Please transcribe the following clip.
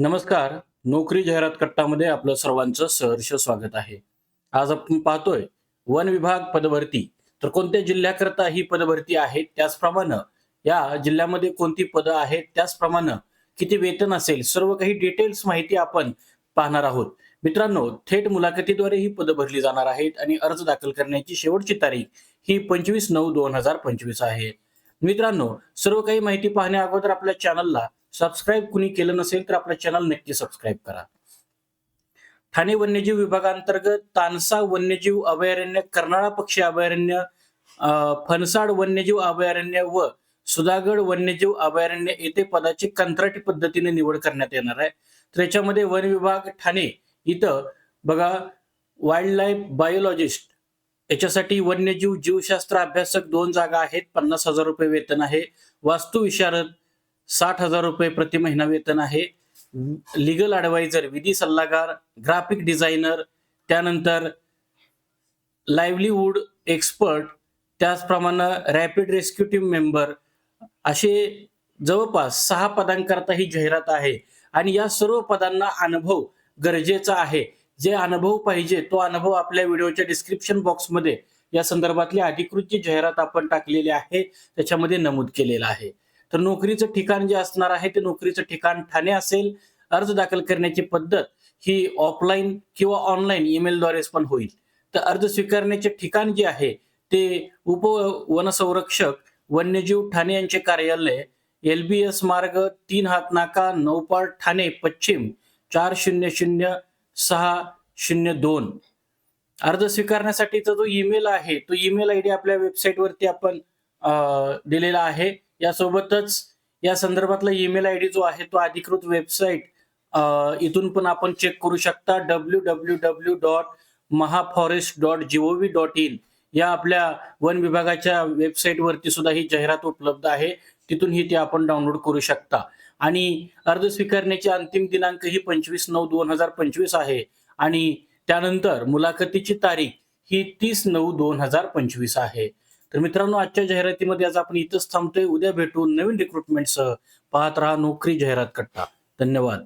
नमस्कार. नोकरी जाहिरात कट्टामध्ये आपलं सर्वांचं सहर्ष स्वागत आहे. आज आपण पाहतोय वन विभाग पदभरती. तर कोणत्या जिल्ह्याकरता ही पदभरती आहे? त्याचप्रमाणे या जिल्ह्यामध्ये कोणती पदं आहेत? त्याचप्रमाणे किती वेतन असेल? सर्व काही डिटेल्स माहिती आपण पाहणार आहोत. मित्रांनो थेट मुलाखतीद्वारे ही पदं भरली जाणार आहेत आणि अर्ज दाखल करण्याची शेवटची तारीख ही पंचवीस नऊ दोन हजार पंचवीस आहे. मित्रांनो सर्व काही माहिती पाहण्या अगोदर आपल्या चॅनलला सबस्क्राईब कुणी केलं नसेल तर आपलं चॅनल नक्की सबस्क्राईब करा. ठाणे वन्यजीव विभागांतर्गत तानसा वन्यजीव अभयारण्य कर्नाळा पक्षी अभयारण्य फणसाड वन्यजीव अभयारण्य व सुधागड वन्यजीव अभयारण्य येथे पदाची कंत्राटी पद्धतीने निवड करण्यात येणार आहे. तर याच्यामध्ये वन विभाग ठाणे इथं बघा वाईल्ड लाईफ बायोलॉजिस्ट याच्यासाठी वन्यजीव जीवशास्त्र अभ्यासक दोन जागा आहेत. पन्नास हजार रुपये वेतन आहे. वास्तुविशारद साठ हजार रुपये प्रति महिना वेतन आहे. लिगल ॲडवायझर विधी सल्लागार ग्राफिक डिझायनर त्यानंतर लाईव्हलीहूड एक्सपर्ट त्याचप्रमाणे रॅपिड रेस्क्यू टीम मेंबर असे जवळपास सहा पदांकरता ही जाहिरात आहे. आणि या सर्व पदांना अनुभव गरजेचा आहे. जे अनुभव पाहिजे तो अनुभव आपल्या व्हिडिओच्या डिस्क्रिप्शन बॉक्समध्ये या संदर्भातली अधिकृत जी जाहिरात आपण टाकलेली आहे त्याच्यामध्ये नमूद केलेलं आहे. तर नोकरीचं ठिकाण जे असणार आहे ते नोकरीचं ठिकाण ठाणे असेल. अर्ज दाखल करण्याची पद्धत ही ऑफलाईन किंवा ऑनलाईन ईमेलद्वारेच पण होईल. तर अर्ज स्वीकारण्याचे ठिकाण जे आहे ते उप वनसंरक्षक वन्यजीव ठाणे यांचे कार्यालय एल बी एस मार्ग तीन हात नाका नौपाड ठाणे पश्चिम चार शून्य शून्य सहा शून्य दोन. अर्ज स्वीकारण्यासाठीचा जो ईमेल आहे तो ईमेल आय डी आपल्या वेबसाईटवरती आपण दिलेला आहे. यासोबतच या संदर्भातला ईमेल आय डी जो आहे तो अधिकृत वेबसाईट इथून पण आपण चेक करू शकता. W W W dot mahaforest dot G O V dot in या आपल्या वन विभागाच्या वेबसाईटवरती सुद्धा ही जाहिरात उपलब्ध आहे. तिथून ही ती आपण डाउनलोड करू शकता. आणि अर्ज स्वीकारण्याची अंतिम दिनांक ही पंचवीस नऊ दोन हजार पंचवीस आहे. आणि त्यानंतर मुलाखतीची तारीख ही तीस नऊ दोन हजार पंचवीस आहे. तर मित्रांनो आजच्या जाहिरातीमध्ये आज आपण इथंच थांबतोय. उद्या भेटू नवीन रिक्रुटमेंटसह पाहत राहा नोकरी जाहिरात कट्टा. धन्यवाद.